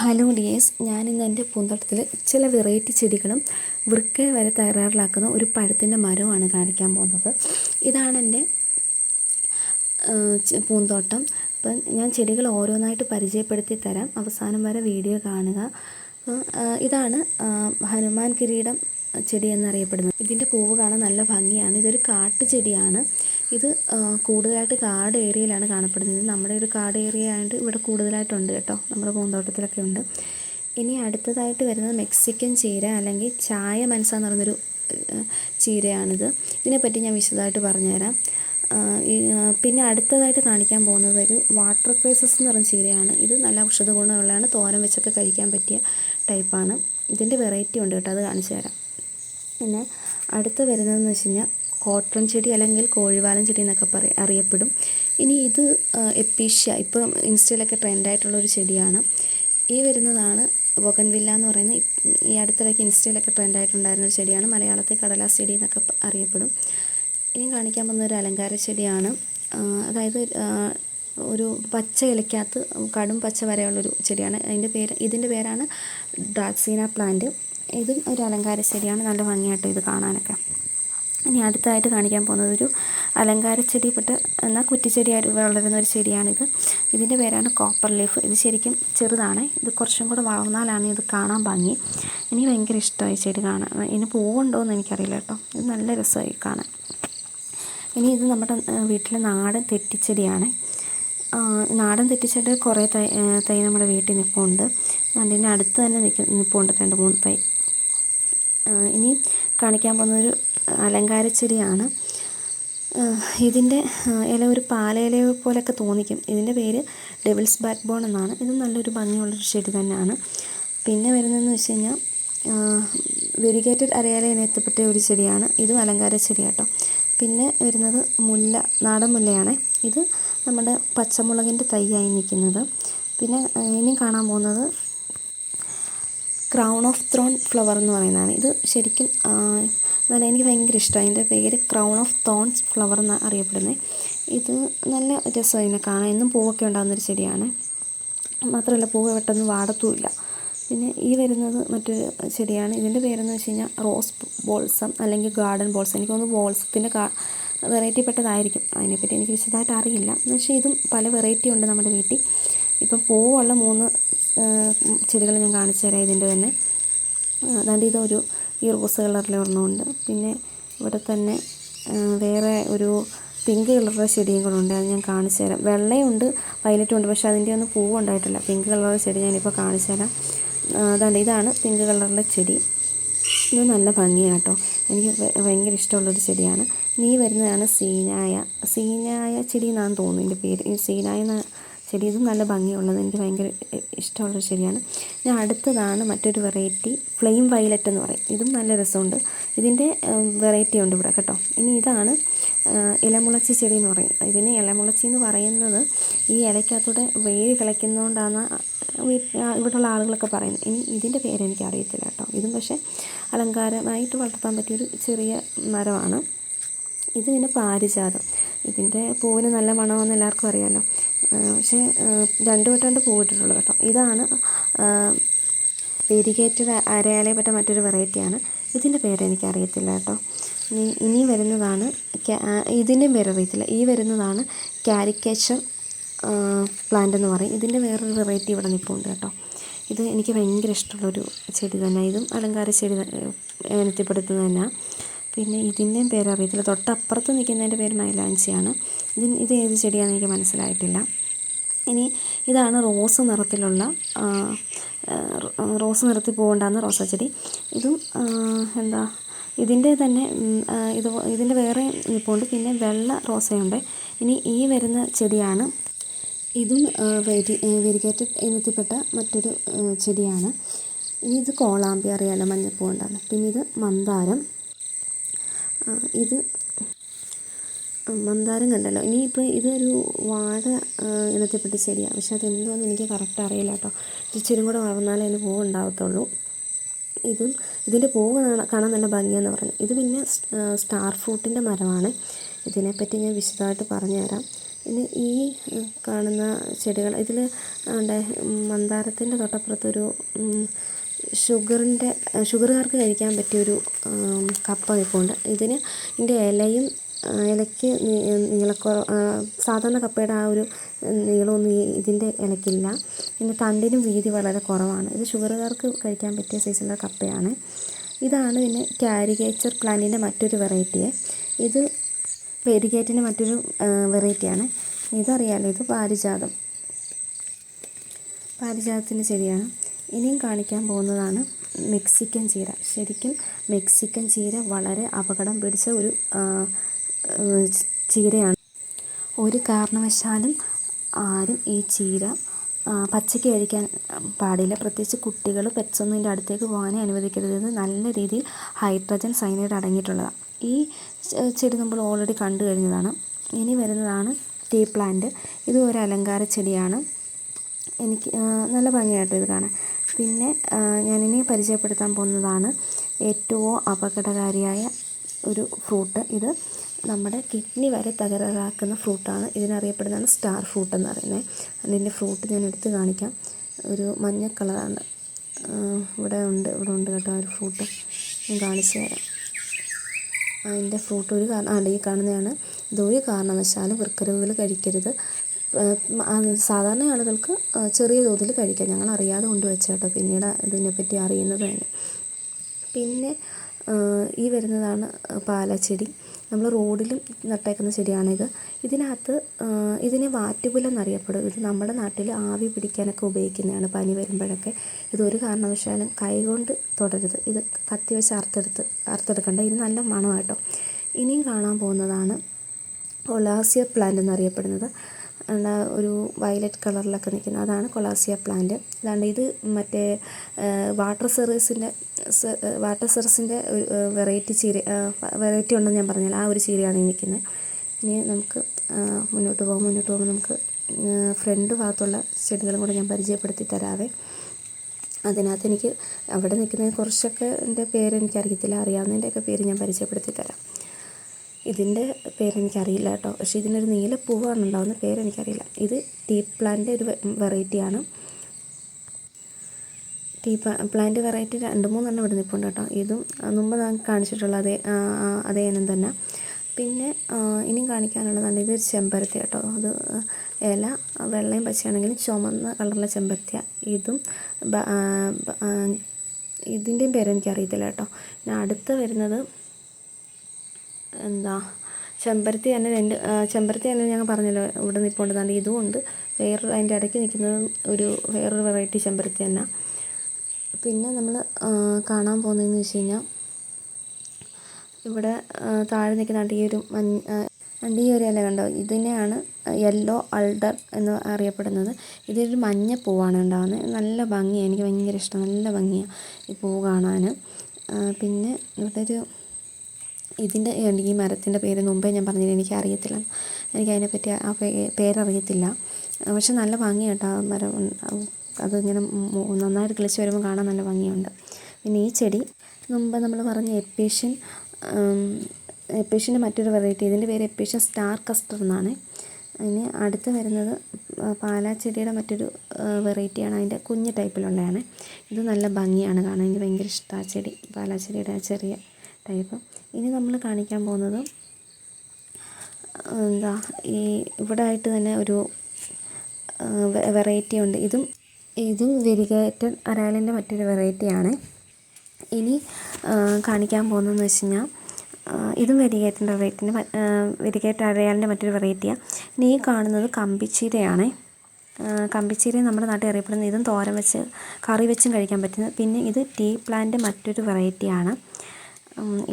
Hello dears ഞാനിന്ന് എന്റെ പൂന്തോട്ടത്തിൽ ചില വെറൈറ്റി ചെടികളും വൃക്ക വരെ തകരാറിലാക്കുന്ന ഒരു പഴത്തിന്റെ മരവുമാണ് കാണിക്കാൻ പോകുന്നത്. ഇതാണ് എന്റെ പൂന്തോട്ടം. അപ്പം ഞാൻ ചെടികൾ ഓരോന്നായിട്ട് പരിചയപ്പെടുത്തി തരാം. അവസാനം വരെ വീഡിയോ കാണുക. ഇതാണ് ഹനുമാൻ കിരീടം ചെടി എന്നറിയപ്പെടുന്നത്. ഇതിന്റെ പൂവ് കാണാൻ നല്ല ഭംഗിയാണ്. ഇതൊരു കാട്ടു ചെടിയാണ് ഇത് കൂടുതലായിട്ട് കാട് ഏരിയയിലാണ് കാണപ്പെടുന്നത്. നമ്മുടെ ഒരു കാട് ഏരിയ ആയതുകൊണ്ട് ഇവിടെ കൂടുതലായിട്ടുണ്ട് കേട്ടോ. നമ്മുടെ പൂന്തോട്ടത്തിലൊക്കെ ഉണ്ട്. ഇനി അടുത്തതായിട്ട് വരുന്നത് മെക്സിക്കൻ ചീര അല്ലെങ്കിൽ ചായ മനസ്സ എന്ന് പറയുന്നൊരു ചീരയാണിത്. ഇതിനെപ്പറ്റി ഞാൻ വിശദമായിട്ട് പറഞ്ഞുതരാം. പിന്നെ അടുത്തതായിട്ട് കാണിക്കാൻ പോകുന്നത് ഒരു വാട്ടർ ക്രൈസസ് എന്ന് പറയുന്ന ചീരയാണ്. ഇത് നല്ല ഔഷധ ഗുണമുള്ളതാണ്. തോരൻ വെച്ചൊക്കെ കഴിക്കാൻ പറ്റിയ ടൈപ്പാണ്. ഇതിന്റെ വെറൈറ്റി ഉണ്ട് കേട്ടോ. അത് കാണിച്ചു തരാം. പിന്നെ അടുത്ത വരുന്നതെന്ന് വെച്ച് കഴിഞ്ഞാൽ കോട്ടൺ ചെടി അല്ലെങ്കിൽ കോഴിവാലൻ ചെടി എന്നൊക്കെ പറ അറിയപ്പെടും. ഇനി ഇത് എപ്പീഷ്യ ഇപ്പം ഇൻസ്റ്റയിലൊക്കെ ട്രെൻഡായിട്ടുള്ളൊരു ചെടിയാണ്. ഈ വരുന്നതാണ് ബൊഗൻവില്ല എന്ന് പറയുന്ന ഈ അടുത്തിടയ്ക്ക് ഇൻസ്റ്റയിലൊക്കെ ട്രെൻഡായിട്ടുണ്ടായിരുന്ന ഒരു ചെടിയാണ്. മലയാളത്തിൽ കടലാസ് ചെടി എന്നൊക്കെ അറിയപ്പെടും. ഇനി കാണിക്കാൻ പോകുന്ന ഒരു അലങ്കാര ചെടിയാണ്. അതായത് ഒരു പച്ച ഇലയ്ക്കകത്ത് കടും പച്ച വരെയുള്ളൊരു ചെടിയാണ്. അതിന്റെ പേര് ഇതിന്റെ പേരാണ് ഡ്രാക്സീന പ്ലാന്റ്. ഇതും ഒരു അലങ്കാര ചെടിയാണ്. നല്ല ഭംഗിയായിട്ട് ഇത് കാണാനൊക്കെ. ഇനി അടുത്തതായിട്ട് കാണിക്കാൻ പോകുന്നത് ഒരു അലങ്കാര ചെടിപ്പെട്ട് എന്നാൽ കുറ്റിച്ചെടിയായിട്ട് വളരുന്ന ഒരു ചെടിയാണിത്. ഇതിന്റെ പേരാണ് കോപ്പർ ലീഫ് ഇത് ശരിക്കും ചെറുതാണ്. ഇത് കുറച്ചും കൂടെ വളർന്നാലാണ് ഇത് കാണാൻ ഭംഗി. എനിക്ക് ഭയങ്കര ഇഷ്ടമായി ചെടി കാണാൻ. ഇനി പൂവുണ്ടോ എന്ന് എനിക്കറിയില്ല കേട്ടോ. ഇത് നല്ല രസമായി കാണാൻ. ഇനി ഇത് നമ്മുടെ വീട്ടിലെ നാടൻ തെറ്റിച്ചെടിയാണ്. നാടൻ തെറ്റിച്ചെടി കുറേ തൈ തൈ നമ്മുടെ വീട്ടിൽ നിൽപ്പുണ്ട് അതിന്റെ അടുത്ത് തന്നെ നിൽക്കും നിൽപ്പുണ്ട് രണ്ട് മൂന്ന് തൈ. ഇനി കാണിക്കാൻ പോകുന്നതൊരു അലങ്കാര ചെടിയാണ് ഇതിന്റെ ഇല ഒരു പാലയില പോലെയൊക്കെ തോന്നിക്കും. ഇതിന്റെ പേര് ഡെവിൾസ് ബാക്ക് ബോൺ എന്നാണ്. ഇത് നല്ലൊരു ഭംഗിയുള്ളൊരു ചെടി തന്നെയാണ്. പിന്നെ വരുന്നതെന്ന് വെച്ച് കഴിഞ്ഞാൽ വെരിഗേറ്റഡ് അരയാല ഇനത്തിൽപ്പെട്ട ഒരു ചെടിയാണ്. ഇതും അലങ്കാര ചെടി കേട്ടോ പിന്നെ വരുന്നത് മുല്ല നാടൻ മുല്ലയാണ്. ഇത് നമ്മുടെ പച്ചമുളകിന്റെ തൈയായി നിൽക്കുന്നത്. പിന്നെ ഇനിയും ഇനി കാണാൻ പോകുന്നത് ക്രൗൺ ഓഫ് ത്രോൺ ഫ്ലവർ എന്ന് പറയുന്നതാണ്. ഇത് ശരിക്കും നല്ല എനിക്ക് ഭയങ്കര ഇഷ്ടമാണ് ഇതിന്റെ പേര് ക്രൗൺ ഓഫ് തോൺസ് ഫ്ലവർ എന്ന് അറിയപ്പെടുന്നത് ഇത് നല്ല രസമാണ് ഇതിനെ കാണാൻ. എന്നും പൂവൊക്കെ ഉണ്ടാകുന്നൊരു ചെടിയാണ്. മാത്രമല്ല പൂവ് പെട്ടെന്ന് വാടത്തുമില്ല. പിന്നെ ഈ വരുന്നത് മറ്റൊരു ചെടിയാണ്. ഇതിന്റെ പേരെന്ന് വെച്ച് കഴിഞ്ഞാൽ റോസ് ബോൾസം അല്ലെങ്കിൽ ഗാർഡൻ ബോൾസം എനിക്ക് തോന്നുന്നു ബോൾസത്തിന്റെ കാ വെറൈറ്റി പെട്ടതായിരിക്കും. അതിനെപ്പറ്റി എനിക്ക് വിശദമായിട്ട് അറിയില്ല. പക്ഷേ ഇതും പല വെറൈറ്റി ഉണ്ട് നമ്മുടെ വീട്ടിൽ. ഇപ്പം പൂവുള്ള മൂന്ന് ചെടികൾ ഞാൻ കാണിച്ചു തരാം ഇതിന്റെ തന്നെ അതാണ്ട് ഇതൊരു ഈ റോസ് കളറിലെ ഒരെണ്ണമുണ്ട്. പിന്നെ ഇവിടെ തന്നെ വേറെ ഒരു പിങ്ക് കളറുള്ള ചെടിയും ഉണ്ട്. അത് ഞാൻ കാണിച്ചു തരാം. വെള്ളയുണ്ട് വയലറ്റും ഉണ്ട് പക്ഷേ അതിന്റെ ഒന്നും പൂവ് ഉണ്ടായിട്ടില്ല. പിങ്ക് കളറുള്ള ചെടി ഞാനിപ്പോൾ കാണിച്ചു തരാം. അതാണ് ഇതാണ് പിങ്ക് കളറിലെ ചെടി. ഇത് നല്ല ഭംഗിയാണ് കേട്ടോ. എനിക്ക് ഭയങ്കര ഇഷ്ടമുള്ളൊരു ചെടിയാണ്. നീ വരുന്നതാണ് സീനായ. സീനായ ചെടി എന്നാണ് തോന്നുന്നു എന്റെ പേര്. സീനായ ചെടി ഇതും നല്ല ഭംഗിയുള്ളത് എനിക്ക് ഭയങ്കര ഇഷ്ടമുള്ളൊരു ചെടിയാണ്. ഞാൻ അടുത്തതാണ് മറ്റൊരു വെറൈറ്റി ഫ്ലെയിം വയലറ്റ് എന്ന് പറയും. ഇതും നല്ല രസമുണ്ട്. ഇതിന്റെ വെറൈറ്റി ഉണ്ട് ഇവിടെ കേട്ടോ. ഇനി ഇതാണ് ഇലമുളച്ചി ചെടി എന്ന് പറയും. ഇതിന് ഇലമുളച്ചി എന്ന് പറയുന്നത് ഈ ഇലയ്ക്കകത്തൂടെ വേര് കിളയ്ക്കുന്നതുകൊണ്ടാണ് ഇവിടെയുള്ള ആളുകളൊക്കെ പറയുന്നത്. ഇനി ഇതിന്റെ പേരെനിക്ക് അറിയത്തില്ല കേട്ടോ. ഇതും പക്ഷേ അലങ്കാരമായിട്ട് വളർത്താൻ പറ്റിയൊരു ചെറിയ മരമാണ്. ഇത് പിന്നെ പാരിജാതം. ഇതിന്റെ പൂവിന് നല്ല മണമെന്ന് എല്ലാവർക്കും അറിയാമല്ലോ പക്ഷേ രണ്ട് വട്ടമുണ്ട് പൂവിട്ടിട്ടുള്ളൂ കേട്ടോ. ഇതാണ് വെരിഗേറ്റഡ് അരയാലയപ്പെട്ട മറ്റൊരു വെറൈറ്റിയാണ്. ഇതിന്റെ പേര് എനിക്ക് അറിയത്തില്ല കേട്ടോ. ഇനി ഇനി വരുന്നതാണ് ഇതിന്റെയും പേരറിയത്തില്ല ഈ വരുന്നതാണ് കാരിക്കേച്ചർ പ്ലാന്റ് എന്ന് പറയും. ഇതിന്റെ വേറൊരു വെറൈറ്റി ഇവിടെ നിൽപ്പുണ്ട് കേട്ടോ. ഇത് എനിക്ക് ഭയങ്കര ഇഷ്ടമുള്ളൊരു ചെടി തന്നെ ഇതും അലങ്കാര ചെടി ഇനത്തിൽപ്പെടുത്തുന്നത് തന്നെ പിന്നെ ഇതിന്റെയും പേരറിയത്തില്ല തൊട്ടപ്പുറത്ത് നിൽക്കുന്നതിന്റെ പേര് മൈലാഞ്ചിയാണ്. ഇതിന് ഇത് ഏത് ചെടിയാണെന്ന് എനിക്ക് മനസ്സിലായിട്ടില്ല. ഇനി ഇതാണ് റോസ് നിറത്തിലുള്ള റോസ് നിറത്തിൽ പൂവുണ്ടാകുന്ന റോസാ ചെടി ഇതും എന്താ ഇതിന്റെ തന്നെ ഇത് ഇതിന്റെ വേറെ നിൽപ്പുണ്ട് പിന്നെ വെള്ള റോസയുണ്ട്. ഇനി ഈ വരുന്ന ചെടിയാണ്. ഇതും വെരി വെരിഗേറ്റഡ് ഇനത്തിൽപ്പെട്ട മറ്റൊരു ചെടിയാണ്. ഇനി ഇത് കോളാമ്പി അറിയാലോ മഞ്ഞപ്പൂ ഉണ്ടാണ് പിന്നെ ഇത് മന്ദാരം. ഇത് മന്ദാരം കണ്ടല്ലോ. ഇനിയിപ്പോൾ ഇതൊരു വാഴ ഇനത്തെപ്പറ്റി ശരിയാണ് പക്ഷെ അതെന്തോന്ന് എനിക്ക് കറക്റ്റ് അറിയില്ല കേട്ടോ ഇച്ചിരി കൂടെ വളർന്നാലേ അതിന് പൂവ് ഉണ്ടാവത്തുള്ളൂ ഇതും ഇതിന്റെ പൂവ് കാണാൻ നല്ല ഭംഗിയെന്ന് പറഞ്ഞു. ഇത് പിന്നെ സ്റ്റാർ ഫ്രൂട്ടിന്റെ മരമാണ്. ഇതിനെപ്പറ്റി ഞാൻ വിശദമായിട്ട് പറഞ്ഞു തരാം ഇനി ഈ കാണുന്ന ചെടികൾ ഇതിൽ മന്ദാരത്തിന്റെ തൊട്ടപ്പുറത്തൊരു ഷുഗറിന്റെ ഷുഗറുകാർക്ക് കഴിക്കാൻ പറ്റിയൊരു കപ്പ് നിൽപ്പുണ്ട് ഇതിന് ഇതിന്റെ ഇലയും ഇലയ്ക്ക് നീളക്കുറവ് സാധാരണ കപ്പയുടെ ആ ഒരു നീളമൊന്നും ഇതിന്റെ ഇലയ്ക്കില്ല. പിന്നെ തണ്ടിനും വീതി വളരെ കുറവാണ്. ഇത് ഷുഗറുകാർക്ക് കഴിക്കാൻ പറ്റിയ സൈസുള്ള കപ്പയാണ്. ഇതാണ് പിന്നെ കാരികേച്ചർ പ്ലാന്റിന്റെ മറ്റൊരു വെറൈറ്റിയെ. ഇത് വെരിഗേറ്റിന്റെ മറ്റൊരു വെറൈറ്റിയാണ്. ഇതറിയാലോ ഇത് പാരിജാതം. പാരിജാതത്തിന്റെ ചെടിയാണ്. ഇനിയും കാണിക്കാൻ പോകുന്നതാണ് മെക്സിക്കൻ ചീര. ശരിക്കും മെക്സിക്കൻ ചീര വളരെ അപകടം പിടിച്ച ഒരു ചീരയാണ്. ഒരു കാരണവശാലും ആരും ഈ ചീര പച്ചയ്ക്ക് കഴിക്കാൻ പാടില്ല. പ്രത്യേകിച്ച് കുട്ടികൾ പെറ്റ്സൊന്നും ഇതിന്റെ അടുത്തേക്ക് പോകാനേ അനുവദിക്കരുത് ഇത് നല്ല രീതിയിൽ ഹൈഡ്രജൻ സൈനൈഡ് അടങ്ങിയിട്ടുള്ളതാണ്. ഈ ചെടി നമ്മൾ ഓൾറെഡി കണ്ടു കഴിഞ്ഞതാണ്. ഇനി വരുന്നതാണ് ടീ പ്ലാന്റ്. ഇത് ഒരു അലങ്കാര ചെടിയാണ്. എനിക്ക് നല്ല ഭംഗിയായിട്ട് ഇത് കാണാൻ. പിന്നെ ഞാനിനി പരിചയപ്പെടുത്താൻ പോകുന്നതാണ് ഏറ്റവും അപകടകാരിയായ ഒരു ഫ്രൂട്ട് ഇത് നമ്മുടെ കിഡ്നി വരെ തകരാറാക്കുന്ന ഫ്രൂട്ടാണ്. ഇതിനറിയപ്പെടുന്നതാണ് സ്റ്റാർ ഫ്രൂട്ട് എന്ന് പറയുന്നത്. അതിന്റെ ഫ്രൂട്ട് ഞാൻ എടുത്ത് കാണിക്കാം. ഒരു മഞ്ഞ കളറാണ്. ഇവിടെ ഉണ്ട്. ഇവിടെ ഉണ്ട് കേട്ടോ ഒരു ഫ്രൂട്ട്. ഞാൻ കാണിച്ചു തരാം. അതിന്റെ ഫ്രൂട്ട് ഒരു കാരണം ഈ കാണുന്നതാണ്. ഇതൊരു കാരണവശാലും വൃക്കരോഗികൾ കഴിക്കരുത്. സാധാരണ ആളുകൾക്ക് ചെറിയ തോതിൽ കഴിക്കാം. ഞങ്ങൾ അറിയാതെ കൊണ്ടുവച്ച പിന്നീട് ഇതിനെപ്പറ്റി അറിയുന്നത് തന്നെ. പിന്നെ ഈ വരുന്നതാണ് പാലച്ചെടി. നമ്മൾ റോഡിലും നട്ടേക്കുന്ന ചെടിയാണിത്. ഇതിനകത്ത് ഇതിനെ വാറ്റുകുല എന്നറിയപ്പെടും ഇത് നമ്മുടെ നാട്ടിൽ ആവി പിടിക്കാനൊക്കെ ഉപയോഗിക്കുന്നതാണ് പനി വരുമ്പോഴൊക്കെ. ഇതൊരു കാരണവശാലും കൈകൊണ്ട് തുടരുത്. ഇത് കത്തി വെച്ച് അറുത്തെടുത്ത് അറുത്തെടുക്കണ്ട. ഇത് നല്ല മണമാണ് ഇനിയും കാണാൻ പോകുന്നതാണ് ഒലാസിയ പ്ലാന്റ് എന്നറിയപ്പെടുന്നത് എന്താ ഒരു വയലറ്റ് കളറിലൊക്കെ നിൽക്കുന്നത് അതാണ് കൊളാസിയ പ്ലാന്റ്. അതാണ്ട് ഇത് മറ്റേ വാട്ടർ സെറീസിന്റെ വാട്ടർ സെറീസിന്റെ ഒരു വെറൈറ്റി ചീര വെറൈറ്റി ഉണ്ടെന്ന് ഞാൻ പറഞ്ഞാൽ ആ ഒരു ചീരയാണ് ഈ നിൽക്കുന്നത് ഇനി നമുക്ക് മുന്നോട്ട് പോകും മുന്നോട്ട് പോകുമ്പോൾ നമുക്ക് ഫ്രണ്ട് ഭാഗത്തുള്ള ചെടികളും കൂടെ ഞാൻ പരിചയപ്പെടുത്തി തരാവേ. അതിനകത്ത് എനിക്ക് അവിടെ നിൽക്കുന്ന കുറച്ചൊക്കെ എന്റെ പേര് എനിക്കറിയത്തില്ല അറിയാവുന്നതിന്റെയൊക്കെ പേര് ഞാൻ പരിചയപ്പെടുത്തി തരാം. ഇതിന്റെ പേരെനിക്കറിയില്ല കേട്ടോ. പക്ഷേ ഇതിനൊരു നീല പൂവാണ് ഉണ്ടാകുന്ന പേരെനിക്കറിയില്ല. ഇത് ടീ പ്ലാന്റിന്റെ ഒരു വെറൈറ്റിയാണ്. ടീ പ്ലാന്റ് വെറൈറ്റി രണ്ട് മൂന്നെണ്ണം ഇവിടെ നിൽപ്പുണ്ട് കേട്ടോ. ഇതും മുമ്പ് ഞാൻ കാണിച്ചിട്ടുള്ള അതേ അതേ ഇനം തന്നെ. പിന്നെ ഇനിയും കാണിക്കാനുള്ളതാണ് ഇതൊരു ചെമ്പരത്തി കേട്ടോ. അത് ഇല വെള്ളയും പച്ചയാണെങ്കിലും ചുമന്ന കളറുള്ള ചെമ്പരത്തിയ. ഇതും ഇതിന്റെയും പേരെനിക്കറിയത്തില്ല കേട്ടോ. പിന്നെ അടുത്ത് വരുന്നത് എന്താ ചെമ്പരത്തി തന്നെ രണ്ട് ചെമ്പരത്തി തന്നെ ഞങ്ങൾ പറഞ്ഞല്ലോ ഇവിടെ നിൽപ്പുണ്ട് ഇതും ഉണ്ട്. വേറൊരു അതിന്റെ ഇടയ്ക്ക് നിൽക്കുന്നത് ഒരു വേറൊരു വെറൈറ്റി ചെമ്പരത്തി തന്നെ. പിന്നെ നമ്മൾ കാണാൻ പോകുന്നതെന്ന് വെച്ച് കഴിഞ്ഞാൽ ഇവിടെ താഴെ നിൽക്കുന്നുണ്ട് ഈ ഒരു മഞ്ഞ ആ, ഉണ്ട് ഈ ഒരു ഇല കണ്ടോ? ഇതിനെയാണ് യെല്ലോ അൾഡർ എന്ന് അറിയപ്പെടുന്നത്. ഇതൊരു മഞ്ഞ പൂവാണ് ഉണ്ടാകുന്നത് നല്ല ഭംഗിയാണ് എനിക്ക് ഭയങ്കര ഇഷ്ടം. നല്ല ഭംഗിയാണ് ഈ പൂ കാണാൻ പിന്നെ ഇവിടെ ഒരു ഇതിന്റെ ഈ മരത്തിന്റെ പേര് മുമ്പേ ഞാൻ പറഞ്ഞില്ല എനിക്ക് അറിയത്തില്ല എനിക്കതിനെ പറ്റി ആ പേരറിയത്തില്ല. പക്ഷെ നല്ല ഭംഗിയാണ് കേട്ടോ ആ മരം അതിങ്ങനെ നന്നായിട്ട് കിളിച്ച് വരുമ്പോൾ കാണാൻ നല്ല ഭംഗിയുണ്ട്. പിന്നെ ഈ ചെടി മുമ്പ് നമ്മൾ പറഞ്ഞ എപ്പേഷ്യൻ എപ്പേഷ്യന്റെ മറ്റൊരു വെറൈറ്റി ഇതിന്റെ പേര് എപ്പേഷ്യൻ സ്റ്റാർ കസ്റ്റർ എന്നാണ്. അതിന് അടുത്ത് വരുന്നത് പാലാച്ചെടിയുടെ മറ്റൊരു വെറൈറ്റിയാണ്. അതിന്റെ കുഞ്ഞ് ടൈപ്പിലുള്ളതാണ്. ഇത് നല്ല ഭംഗിയാണ് കാണാൻ. എനിക്ക് ഭയങ്കര ഇഷ്ടമാണ് ചെടി പാലാച്ചെടിയുടെ ആ ചെറിയ ടൈപ്പ്. ഇനി നമ്മൾ കാണിക്കാൻ പോകുന്നത് എന്താ ഈ ഇവിടെ ആയിട്ട് തന്നെ ഒരു വെറൈറ്റി ഉണ്ട്. ഇതും ഇതും വെരിഗേറ്റഡ് അരാലിന്റെ മറ്റൊരു വെറൈറ്റിയാണ് ഇനി കാണിക്കാൻ പോകുന്നതെന്ന് വെച്ച് കഴിഞ്ഞാൽ ഇതും വെരിഗേറ്റിന്റെ വെറൈറ്റിന്റെ വെരിഗേറ്റ് അരയാലിന്റെ മറ്റൊരു വെറൈറ്റിയാണ് ഇനി ഈ കാണുന്നത് കമ്പിച്ചീരയാണ്. കമ്പിച്ചീര നമ്മുടെ നാട്ടിൽ അറിയപ്പെടുന്നത് ഇതും തോരൻ വെച്ച് കറി വെച്ചും കഴിക്കാൻ പറ്റുന്നത് പിന്നെ ഇത് ടീ പ്ലാന്റ് മറ്റൊരു വെറൈറ്റിയാണ്.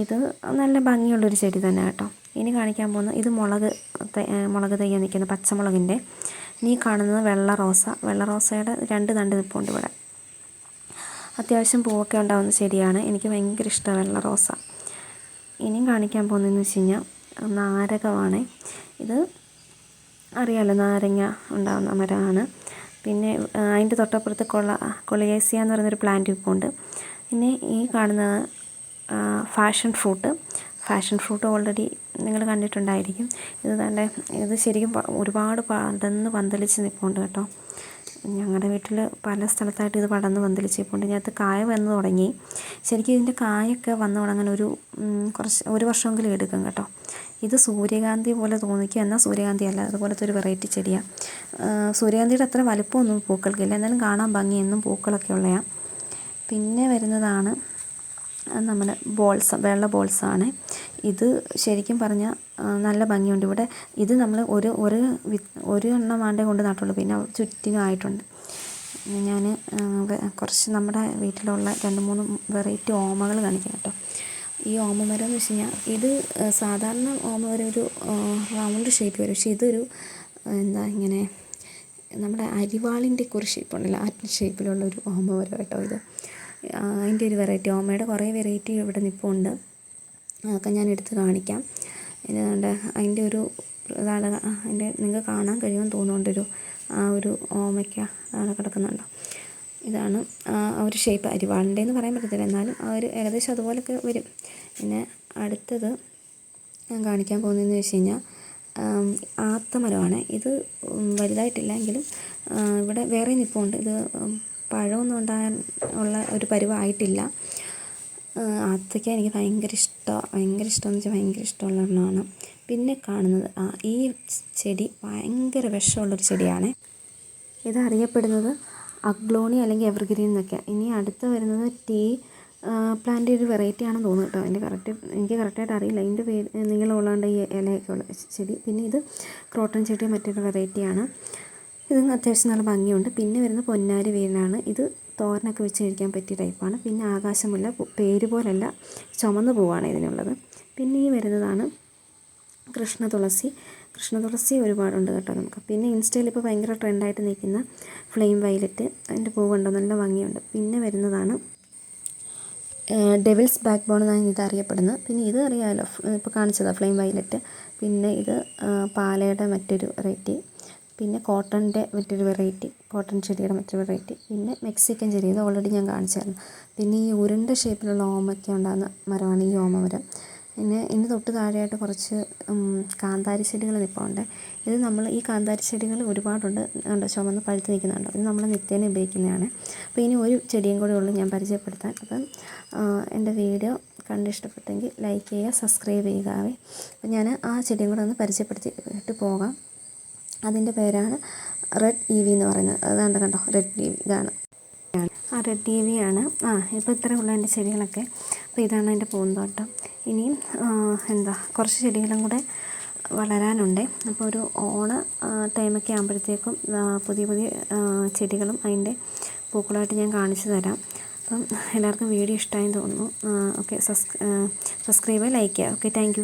ഇത് നല്ല ഭംഗിയുള്ളൊരു ചെടി തന്നെ കേട്ടോ. ഇനി കാണിക്കാൻ പോകുന്നത് ഇത് മുളക് മുളക് തയ്യാൻ നിൽക്കുന്ന പച്ചമുളകിന്റെ. ഇനി കാണുന്നത് വെള്ള റോസ. വെള്ള റോസയുടെ രണ്ട് തണ്ട് നിൽപ്പുണ്ട് ഇവിടെ. അത്യാവശ്യം പൂവൊക്കെ ഉണ്ടാകുന്ന ചെടിയാണ്. എനിക്ക് ഭയങ്കര ഇഷ്ടമാണ് വെള്ള റോസ. ഇനിയും കാണിക്കാൻ പോകുന്നതെന്ന് വെച്ച് കഴിഞ്ഞാൽ നാരകമാണ്. ഇത് അറിയാമല്ലോ നാരങ്ങ ഉണ്ടാകുന്ന മരമാണ്. പിന്നെ അതിന്റെ തൊട്ടപ്പുറത്ത് കൊള കൊളിയേസിയ എന്ന് പറയുന്നൊരു പ്ലാന്റ് ഇപ്പോൾ ഉണ്ട്. പിന്നെ ഈ കാണുന്നത് passion fruit. Passion fruit already നിങ്ങൾ കണ്ടിട്ടുണ്ടായിരിക്കും. ഇത് തന്നെ ഇത് ശരിക്കും ഒരുപാട് പടന്ന് പന്തലിച്ച് നിൽപ്പുണ്ട് കേട്ടോ. ഞങ്ങളുടെ വീട്ടിൽ പല സ്ഥലത്തായിട്ട് ഇത് പടന്ന് പന്തലിച്ച് നിൽപ്പുണ്ട് ഇതിനകത്ത് കായ വന്ന് തുടങ്ങി. ശരിക്കും ഇതിന്റെ കായൊക്കെ വന്ന് തുടങ്ങാൻ ഒരു കുറച്ച് ഒരു വർഷമെങ്കിലും എടുക്കും കേട്ടോ. ഇത് സൂര്യകാന്തി പോലെ തോന്നിക്കും. എന്നാൽ സൂര്യകാന്തി അല്ല അതുപോലത്തെ ഒരു വെറൈറ്റി ചെടിയാണ് സൂര്യകാന്തിയുടെ അത്ര വലുപ്പമൊന്നും പൂക്കൾക്കില്ല എന്നാലും കാണാൻ ഭംഗിയെന്നും പൂക്കളൊക്കെ ഉള്ളതാണ് പിന്നെ വരുന്നതാണ് നമ്മുടെ ബോൾസ് വെള്ള ബോൾസാണ്. ഇത് ശരിക്കും പറഞ്ഞാൽ നല്ല ഭംഗിയുണ്ട്. ഇവിടെ ഇത് നമ്മൾ ഒരു ഒരു ഒരു എണ്ണം വേണ്ടേ കൊണ്ട് നട്ടുള്ളൂ. പിന്നെ ചുറ്റിനും ആയിട്ടുണ്ട്. ഞാൻ കുറച്ച് നമ്മുടെ വീട്ടിലുള്ള രണ്ട് മൂന്ന് വെറൈറ്റി ഓമകൾ കാണിക്കാം കേട്ടോ. ഈ ഓമമരം എന്ന് വെച്ച് കഴിഞ്ഞാൽ ഇത് സാധാരണ ഓമമരം ഒരു റൗണ്ട് ഷേപ്പ് വരും. പക്ഷേ ഇതൊരു എന്താ ഇങ്ങനെ നമ്മുടെ അരിവാളിന്റെ ഒരു ഷേപ്പ് ഉണ്ടല്ലോ. ആ ഷേപ്പിലുള്ള ഒരു ഓമ മരം കേട്ടോ ഇത്. അതിന്റെ ഒരു വെറൈറ്റി ഓമയുടെ കുറേ വെറൈറ്റി ഇവിടെ നിൽപ്പുണ്ട് അതൊക്കെ ഞാൻ എടുത്ത് കാണിക്കാം. ഇതുകൊണ്ട് അതിന്റെ ഒരു ഇതാണ് അതിന്റെ നിങ്ങൾക്ക് കാണാൻ കഴിയുമെന്ന് തോന്നുന്നുണ്ടൊരു ആ ഒരു ഓമയ്ക്ക അതാണ് കിടക്കുന്നുണ്ടോ. ഇതാണ് ഒരു ഷേപ്പ് അരിവാളിന്റെ എന്ന് പറയാൻ പറ്റത്തില്ല. എന്നാലും ആ ഒരു ഏകദേശം അതുപോലൊക്കെ വരും. പിന്നെ അടുത്തത് ഞാൻ കാണിക്കാൻ പോകുന്നതെന്ന് വെച്ച് കഴിഞ്ഞാൽ ആത്തമരമാണ്. ഇത് വലുതായിട്ടില്ല എങ്കിലും ഇവിടെ വേറെ നിപ്പുണ്ട്. ഇത് പഴമൊന്നും ഉണ്ടാകാൻ ഉള്ള ഒരു പരുവമായിട്ടില്ല ആ, ആത്തയ്ക്ക എനിക്ക് ഭയങ്കര ഇഷ്ടമാണ് ഭയങ്കര ഇഷ്ടമെന്ന് വെച്ചാൽ ഭയങ്കര ഇഷ്ടമുള്ള ഒരെണ്ണമാണ്. പിന്നെ കാണുന്നത് ആ ഈ ചെടി ഭയങ്കര വിഷമുള്ളൊരു ചെടിയാണ്. ഇത് അറിയപ്പെടുന്നത് അഗ്ലോണി അല്ലെങ്കിൽ എവർഗ്രീൻ എന്നൊക്കെ. ഇനി അടുത്ത് വരുന്നത് ടീ പ്ലാന്റ് ഒരു വെറൈറ്റി ആണെന്ന് തോന്നുന്നു കേട്ടോ. അതിന്റെ കറക്റ്റ് എനിക്ക് കറക്റ്റായിട്ട് അറിയില്ല. അതിന്റെ പേര് നീളമുള്ളതുകൊണ്ട് ഈ ഇലയൊക്കെ ഉള്ള ചെടി. പിന്നെ ഇത് ക്രോട്ടൺ ചെടി മറ്റൊരു വെറൈറ്റിയാണ് ഇത് അത്യാവശ്യം നല്ല ഭംഗിയുണ്ട്. പിന്നെ വരുന്ന പൊന്നാരി വേരിനാണ് ഇത് തോരനൊക്കെ വെച്ച് കഴിക്കാൻ പറ്റിയ ടൈപ്പാണ് പിന്നെ ആകാശമുല്ല പേര് പോലല്ല ചുമന്ന പൂവാണ് ഇതിനുള്ളത്. പിന്നെ ഈ വരുന്നതാണ് കൃഷ്ണ തുളസി. കൃഷ്ണ തുളസി ഒരുപാടുണ്ട് കേട്ടോ നമുക്ക്. പിന്നെ ഇൻസ്റ്റയിൽ ഇപ്പോൾ ഭയങ്കര ട്രെൻഡായിട്ട് നിൽക്കുന്ന ഫ്ലെയിം വയലറ്റ് അതിന്റെ പൂവുണ്ടോ നല്ല ഭംഗിയുണ്ട്. പിന്നെ വരുന്നതാണ് ഡെവിൽസ് ബാക്ക് ബോൺ എന്നാണ് ഇത് അറിയപ്പെടുന്നത്. പിന്നെ ഇത് അറിയാമല്ലോ ഇപ്പോൾ കാണിച്ചതാണ് ഫ്ലെയിം വയലറ്റ് പിന്നെ ഇത് പാലയുടെ മറ്റൊരു വെറൈറ്റി പിന്നെ കോട്ടണിന്റെ മറ്റൊരു വെറൈറ്റി കോട്ടൺ ചെടിയുടെ മറ്റൊരു വെറൈറ്റി പിന്നെ മെക്സിക്കൻ ചെടി ഇത് ഓൾറെഡി ഞാൻ കാണിച്ചായിരുന്നു പിന്നെ ഈ ഉരുണ്ട ഷേപ്പിലുള്ള ഓമയ്ക്ക ഉണ്ടാകുന്ന മരമാണ് ഈ ഓമ മരം പിന്നെ ഇതിന് തൊട്ട് താഴെയായിട്ട് കുറച്ച് കാന്താരി ചെടികൾ നിൽപ്പുണ്ട് ഇത് നമ്മൾ ഈ കാന്താരി ചെടികൾ ഒരുപാടുണ്ട് ഉണ്ട് ചുമന്ന് പഴുത്ത് നിൽക്കുന്നുണ്ട്. ഇത് നമ്മൾ നിത്യേന ഉപയോഗിക്കുന്നതാണ്. അപ്പോൾ ഇനി ഒരു ചെടിയും കൂടെ ഉള്ളൂ ഞാൻ പരിചയപ്പെടുത്താൻ. അപ്പം എന്റെ വീഡിയോ കണ്ടിഷ്ടപ്പെട്ടെങ്കിൽ ലൈക്ക് ചെയ്യുക സബ്സ്ക്രൈബ് ചെയ്യുക. അപ്പോൾ ഞാൻ ആ ചെടിയും കൂടെ ഒന്ന് പരിചയപ്പെടുത്തിയിട്ട് പോകാം. അതിന്റെ പേരാണ് റെഡ് ഇ വി എന്ന് പറയുന്നത്. അതാണ്ട് കണ്ടോ? റെഡ് ടി വി ഇതാണ്. ആ റെഡ് ടി വി ആണ്. ആ ഇപ്പോൾ ഇത്ര ഉള്ള എന്റെ ചെടികളൊക്കെ. അപ്പോൾ ഇതാണ് എന്റെ പൂന്തോട്ടം. ഇനിയും എന്താ കുറച്ച് ചെടികളും കൂടെ വളരാനുണ്ട്. അപ്പോൾ ഒരു ഓണ ടൈമൊക്കെ ആകുമ്പോഴത്തേക്കും പുതിയ പുതിയ ചെടികളും അതിന്റെ പൂക്കളായിട്ട് ഞാൻ കാണിച്ചു തരാം. അപ്പം എല്ലാവർക്കും വീഡിയോ ഇഷ്ടമായി തോന്നുന്നു. ഓക്കെ സബ്സ്ക്രൈബ് ലൈക്ക് ചെയ്യുക. Okay thank